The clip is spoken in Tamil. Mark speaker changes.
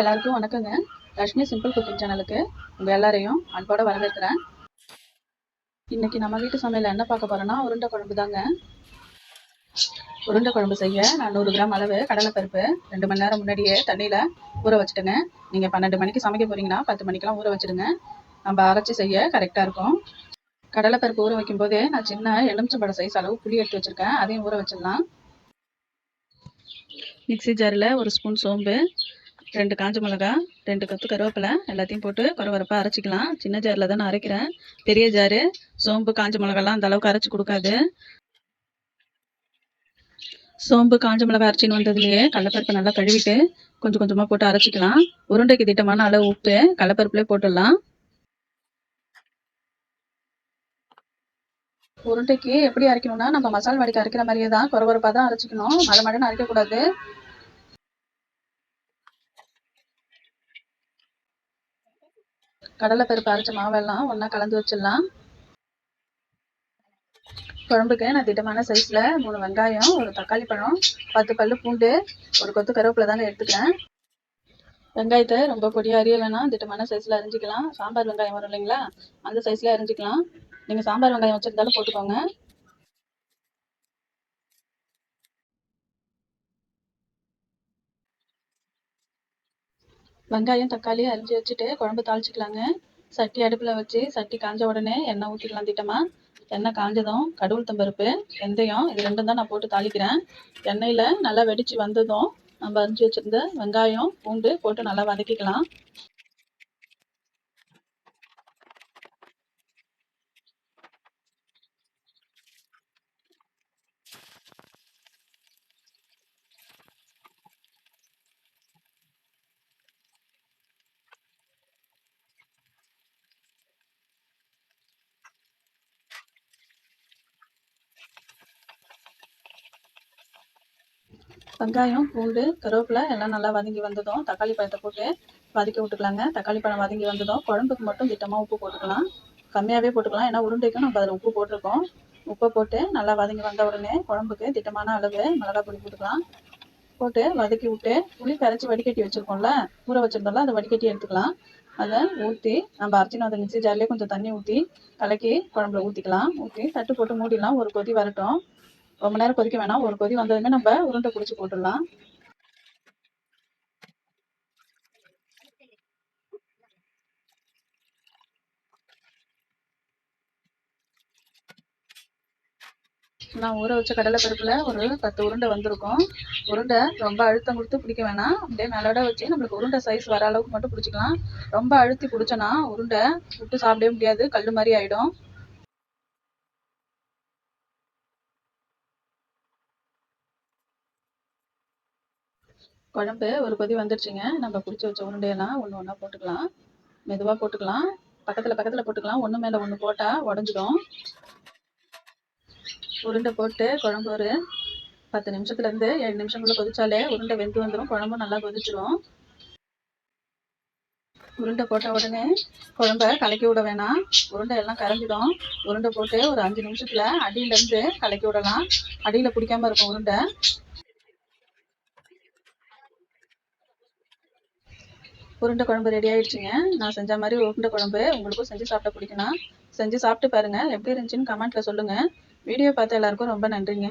Speaker 1: எல்லாருக்கும் வணக்கங்க. லக்ஷ்மி சிம்பிள் குக்கிங் சேனலுக்கு உங்கள் எல்லாரையும் அன்போட வரவேற்கிறேன். இன்னைக்கு நம்ம வீட்டு சமையல் என்ன பார்க்க போறோம்னா உருண்டை குழம்பு தாங்க. உருண்டை குழம்பு செய்ய நான் நூறு கிராம் அளவு கடலைப்பருப்பு ரெண்டு மணி நேரம் முன்னாடியே தண்ணியில் ஊற வச்சுட்டுங்க. நீங்கள் பன்னெண்டு மணிக்கு சமைக்க போறீங்கன்னா பத்து மணிக்கெல்லாம் ஊற வச்சிடுங்க. நம்ம அரைச்சி செய்ய கரெக்டாக இருக்கும். கடலைப்பருப்பு ஊற வைக்கும் போதே நான் சின்ன எலுமிச்சம்பழம் சைஸ் அளவு புளி எடுத்து வச்சிருக்கேன். அதையும் ஊற வச்சிடலாம். மிக்ஸி ஜாரில் ஒரு ஸ்பூன் சோம்பு ரெண்டு காஞ்ச மிளகா ரெண்டு கத்து கருவேப்பிலை எல்லாத்தையும் போட்டு குறவரப்பாக அரைச்சிக்கலாம். சின்ன ஜாரில் தான் நான் அரைக்கிறேன். பெரிய ஜாரு சோம்பு காஞ்ச மிளகாலாம் அந்த அளவுக்கு அரைச்சி கொடுக்காது. சோம்பு காஞ்ச மிளகா அரைச்சின்னு வந்ததுலேயே கடலப்பருப்பு நல்லா கழுவிட்டு கொஞ்சம் கொஞ்சமாக போட்டு அரைச்சிக்கலாம். உருண்டைக்கு திட்டமான அளவு உப்பு கடலப்பருப்புலேயே போட்டுடலாம். உருண்டைக்கு எப்படி அரைக்கணும்னா நம்ம மசால் வடிக்க அரைக்கிற மாதிரியே தான் குறவரப்பாக தான் அரைச்சிக்கணும். மழை மழைன்னு அரைக்கக்கூடாது. கடலைப்பருப்பு அரைச்ச மாவெல்லாம் ஒன்றா கலந்து வச்சிடலாம். குழம்புக்கு நான் திட்டமான சைஸில் மூணு வெங்காயம் ஒரு தக்காளி பழம் பத்து பல்லு பூண்டு ஒரு கொத்து கருவேப்பிலை தாங்க எடுத்துக்கிறேன். வெங்காயத்தை ரொம்ப பொடியாக அறியலைன்னா திட்டமான சைஸில் அரிஞ்சிக்கலாம். சாம்பார் வெங்காயம் வரும் இல்லைங்களா? அந்த சைஸில் அரிஞ்சிக்கலாம். நீங்கள் சாம்பார் வெங்காயம் வச்சுருந்தாலும் போட்டுக்கோங்க. வெங்காயம் தக்காளி அரிஞ்சு வச்சுட்டு குழம்பு தாளிச்சிக்கலாங்க. சட்டி அடுப்பில் வச்சு சட்டி காஞ்ச உடனே எண்ணெய் ஊற்றிக்கலாம் திட்டமா. எண்ணெய் காஞ்சதும் கடவுள் தம்பருப்பு வெந்தயம் இது ரெண்டும் தான் நான் போட்டு தாளிக்கிறேன். எண்ணெயில் நல்லா வெடித்து வந்ததும் நம்ம அரிஞ்சு வச்சுருந்த வெங்காயம் பூண்டு போட்டு நல்லா வதக்கிக்கலாம். வெங்காயம் பூண்டு கருவேப்பிலை எல்லாம் நல்லா வதங்கி வந்ததும் தக்காளி பழத்தை போட்டு வதக்கி விட்டுக்கலாங்க. தக்காளி பழம் வதங்கி வந்ததும் குழம்புக்கு மட்டும் திட்டமாக உப்பு போட்டுக்கலாம். கம்மியாகவே போட்டுக்கலாம். ஏன்னா உருண்டைக்கும் நம்ம அதில் உப்பு போட்டிருக்கோம். உப்பை போட்டு நல்லா வதங்கி வந்த உடனே குழம்புக்கு திட்டமான அளவு மிளகாய் பொடி போட்டுக்கலாம். போட்டு வதக்கி விட்டு புளி கரைச்சி வடிகட்டி வச்சுருக்கோம்ல ஊற வச்சுருந்தோம்ல அதை வடிகட்டி எடுத்துக்கலாம். அதை ஊற்றி நம்ம அரைச்சினு வந்த மிக்சி ஜார்லேயே கொஞ்சம் தண்ணி ஊற்றி கலக்கி குழம்புல ஊற்றிக்கலாம் ஊற்றி தட்டு போட்டு மூடிடலாம். ஒரு கொதி வரட்டும். ரொம்ப நேரம் கொதிக்க வேணாம். ஒரு கொதி வந்ததுமே நம்ம உருண்டை பிடிச்சி போட்டுடலாம். நான் ஊற வச்ச கடலை பருப்புல ஒரு பத்து உருண்டை வந்திருக்கும். உருண்டை ரொம்ப அழுத்தம் கொடுத்து பிடிக்க வேணாம். அப்படியே மேலோட வச்சு நம்மளுக்கு உருண்டை சைஸ் வர அளவுக்கு மட்டும் பிடிச்சிக்கலாம். ரொம்ப அழுத்தி பிடிச்சோன்னா உருண்டை விட்டு சாப்பிடவே முடியாது. கல் மாதிரி ஆயிடும். குழம்பு ஒரு கொதி வந்துடுச்சுங்க நம்ம பிடிச்சி வச்ச உருண்டையெல்லாம் ஒன்று ஒன்றா போட்டுக்கலாம். மெதுவாக போட்டுக்கலாம். பக்கத்தில் பக்கத்தில் போட்டுக்கலாம். ஒன்று மேலே ஒன்று போட்டால் உடஞ்சிடும். உருண்டை போட்டு குழம்பு ஒரு பத்து நிமிஷத்துலேருந்து ஏழு நிமிஷங்களில் கொதிச்சாலே உருண்டை வெந்து வந்துடும் குழம்பும் நல்லா கொதிச்சிடும் உருண்டை போட்ட உடனே குழம்ப கலக்கி விட வேணாம். உருண்டை எல்லாம் கரைஞ்சிடும். உருண்டை போட்டு ஒரு அஞ்சு நிமிஷத்தில் அடியிலேருந்து கலக்கி விடலாம். அடியில் பிடிக்காம இருக்கும் உருண்டை. உருண்டை குழம்பு ரெடி ஆயிடுச்சுங்க. நான் செஞ்ச மாதிரி உருண்டை குழம்பு உங்களுக்கும் செஞ்சு சாப்பிட பிடிக்கணும் செஞ்சு சாப்பிட்டு பாருங்க. எப்படி இருந்துச்சுன்னு கமெண்ட்ல சொல்லுங்க. வீடியோ பார்த்த எல்லாருக்கும் ரொம்ப நன்றிங்க.